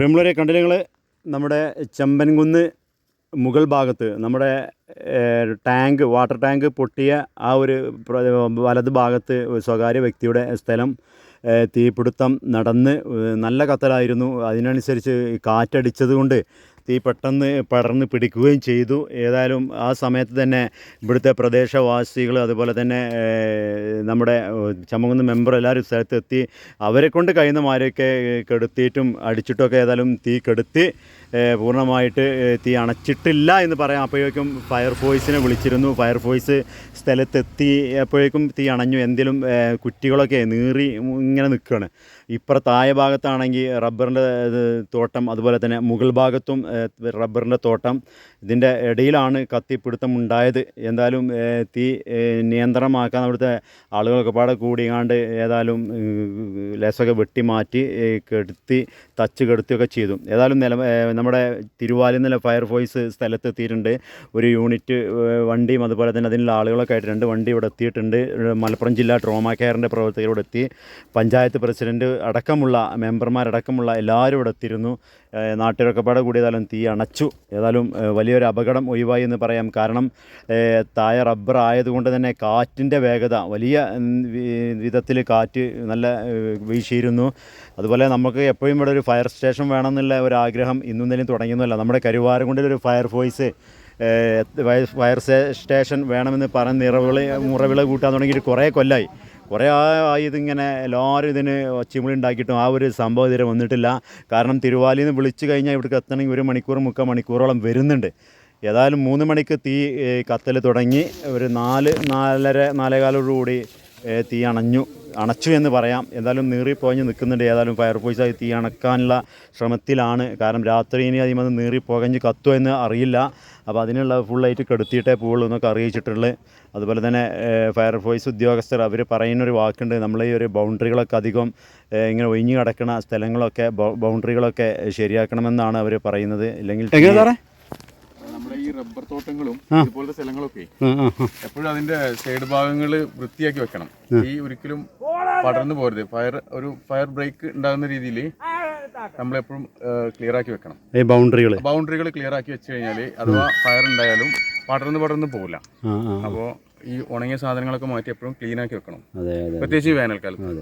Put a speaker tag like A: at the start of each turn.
A: പ്രിയമുള്ളവരെ കണ്ടില്ല നിങ്ങൾ നമ്മുടെ ചെമ്പൻകുന്ന് മുകൾ ഭാഗത്ത് നമ്മുടെ ടാങ്ക് വാട്ടർ ടാങ്ക് പൊട്ടിയ ആ ഒരു വലത് ഭാഗത്ത് സ്വകാര്യ വ്യക്തിയുടെ സ്ഥലം തീപിടുത്തം നടന്ന് നല്ല കത്തലായിരുന്നു. അതിനനുസരിച്ച് കാറ്റടിച്ചത് കൊണ്ട് തീ പെട്ടെന്ന് പടർന്ന് പിടിക്കുകയും ചെയ്തു. ഏതായാലും ആ സമയത്ത് തന്നെ ഇവിടുത്തെ പ്രദേശവാസികൾ അതുപോലെ തന്നെ നമ്മുടെ ചമ്മങ്ങുന്ന മെമ്പർ എല്ലാവരും സ്ഥലത്തെത്തി അവരെ കൊണ്ട് കഴിയുന്ന മാരൊക്കെ ഏഹ്, കെടുത്തിയിട്ടും അടിച്ചിട്ടൊക്കെ ഏതായാലും തീ കെടുത്തി പൂർണമായിട്ട് തീ അണച്ചിട്ടില്ല എന്ന് പറയാം. അപ്പോഴേക്കും ഫയർഫോഴ്സിനെ വിളിച്ചിരുന്നു. ഫയർഫോഴ്സ് സ്ഥലത്തെത്തി അപ്പോഴേക്കും തീ അണഞ്ഞു. എന്തെങ്കിലും കുറ്റികളൊക്കെ നീറി ഇങ്ങനെ നിൽക്കുകയാണ്. ഇപ്പുറ ഭാഗത്താണെങ്കിൽ റബ്ബറിന്റെ തോട്ടം അതുപോലെ തന്നെ മുകൾ ഭാഗത്തും റബ്ബറിന്റെ തോട്ടം ഇതിന്റെ ഇടയിലാണ് കത്തിപ്പിടുത്തം ഉണ്ടായത് എന്തായാലും തീ നിയന്ത്രണമാക്കാൻ അവിടുത്തെ ആളുകളൊക്കെ പാടെ കൂടിയാണ്ട് ഏതായാലും ലെസൊക്കെ വെട്ടി മാറ്റി കെടുത്തി തച്ച് കെടുത്തിയൊക്കെ ചെയ്തു. ഏതായാലും നില നമ്മുടെ നമ്മുടെ തിരുവാലിന്നല ഫയർഫോഴ്സ് സ്ഥലത്തെത്തിയിട്ടുണ്ട്. ഒരു യൂണിറ്റ് വണ്ടിയും അതുപോലെ തന്നെ അതിനുള്ള ആളുകളൊക്കെ ആയിട്ട് രണ്ട് വണ്ടി ഇവിടെ എത്തിയിട്ടുണ്ട്. മലപ്പുറം ജില്ലാ ട്രോമ കെയറിന്റെ പ്രവർത്തകർ എത്തി. പഞ്ചായത്ത് പ്രസിഡന്റ് അടക്കമുള്ള മെമ്പർമാരടക്കമുള്ള എല്ലാവരും ഇവിടെ എത്തിയിരുന്നു. നാട്ടുകാരൊക്കെ കൂടി ഏതായാലും തീ അണച്ചു. ഏതായാലും വലിയൊരു അപകടം ഒഴിവായി എന്ന് പറയാം. കാരണം തായ റബ്ബർ ആയതുകൊണ്ട് തന്നെ കാറ്റിന്റെ വേഗത വലിയ വിധത്തിൽ കാറ്റ് നല്ല വീശിയിരുന്നു. അതുപോലെ നമുക്ക് എപ്പോഴും ഇവിടെ ഒരു ഫയർ സ്റ്റേഷൻ വേണമെന്നുള്ള ഒരു ആഗ്രഹം ഇന്നും ഇന്നലെയും തുടങ്ങിയൊന്നുമല്ല. നമ്മുടെ കരുവാരംകുണ്ടിൽ ഒരു ഫയർ ഫോഴ്സ് ഫയർ സ്റ്റേഷൻ വേണമെന്ന് പറഞ്ഞ് നിറവിളി മുറവിള കൂട്ടാൻ തുടങ്ങിയിട്ട് കുറേ കൊല്ലായി. കുറേ ഇതിങ്ങനെ എല്ലാവരും ഇതിന് ചിമിളി ഉണ്ടാക്കിയിട്ടും ആ ഒരു സംഭവം ഇതുവരെ വന്നിട്ടില്ല. കാരണം തിരുവാലിയിൽ നിന്ന് വിളിച്ചു കഴിഞ്ഞാൽ ഇവിടേക്ക് എത്തണമെങ്കിൽ ഒരു മണിക്കൂർ മുക്കാൽ മണിക്കൂറോളം വരുന്നുണ്ട്. ഏതായാലും മൂന്ന് മണിക്ക് തീ കത്തൽ തുടങ്ങി. ഒരു നാല് നാലര നാലേകാലോടുകൂടി തീ അണഞ്ഞു. അണച്ചു എന്ന് പറയാം. എന്തായാലും നീറിപ്പോഞ്ഞ് നിൽക്കുന്നുണ്ട്. ഏതായാലും ഫയർഫോഴ്സ് ആയി തീ അണക്കാനുള്ള ശ്രമത്തിലാണ്. കാരണം രാത്രി ഇനി അതിമത് നീറിപ്പോകഞ്ഞ് കത്തുമോ എന്ന് അറിയില്ല. അപ്പോൾ അതിനുള്ള ഫുള്ളായിട്ട് കെടുത്തിയിട്ടേ പോകുള്ളൂ എന്നൊക്കെ അറിയിച്ചിട്ടുള്ളത്. അതുപോലെ തന്നെ ഫയർ ഫയർഫോഴ്സ് ഉദ്യോഗസ്ഥർ അവർ പറയുന്നൊരു വാക്കുണ്ട്. നമ്മൾ ഈ ഒരു ബൗണ്ടറികളൊക്കെ അധികം ഇങ്ങനെ ഒഴിഞ്ഞു കിടക്കുന്ന സ്ഥലങ്ങളൊക്കെ ബൗണ്ടറികളൊക്കെ ശരിയാക്കണമെന്നാണ് അവർ പറയുന്നത്. ഇല്ലെങ്കിൽ
B: റബ്ബർ തോട്ടങ്ങളും ഇതുപോലത്തെ സ്ഥലങ്ങളൊക്കെ എപ്പോഴും അതിന്റെ സൈഡ് ഭാഗങ്ങൾ വൃത്തിയാക്കി വെക്കണം. ഈ ഒരിക്കലും പടർന്നു പോരുത്. ഫയർ ഒരു ഫയർ ബ്രേക്ക് ഉണ്ടാകുന്ന രീതിയിൽ നമ്മളെപ്പോഴും ക്ലിയർ ആക്കി വെക്കണം.
A: ഈ ബൗണ്ടറികൾ
B: ബൗണ്ടറികൾ ക്ലിയർ ആക്കി വെച്ച് കഴിഞ്ഞാൽ അഥവാ ഫയർ ഉണ്ടായാലും പടർന്ന് പടർന്ന് പോകില്ല അപ്പോൾ ഈ ഉണങ്ങിയ സാധനങ്ങളൊക്കെ മാറ്റി എപ്പോഴും ക്ലീൻ ആക്കി വെക്കണം.
A: അതെ അതെ
B: പ്രത്യേകിച്ച് വേനൽക്കാലത്ത്.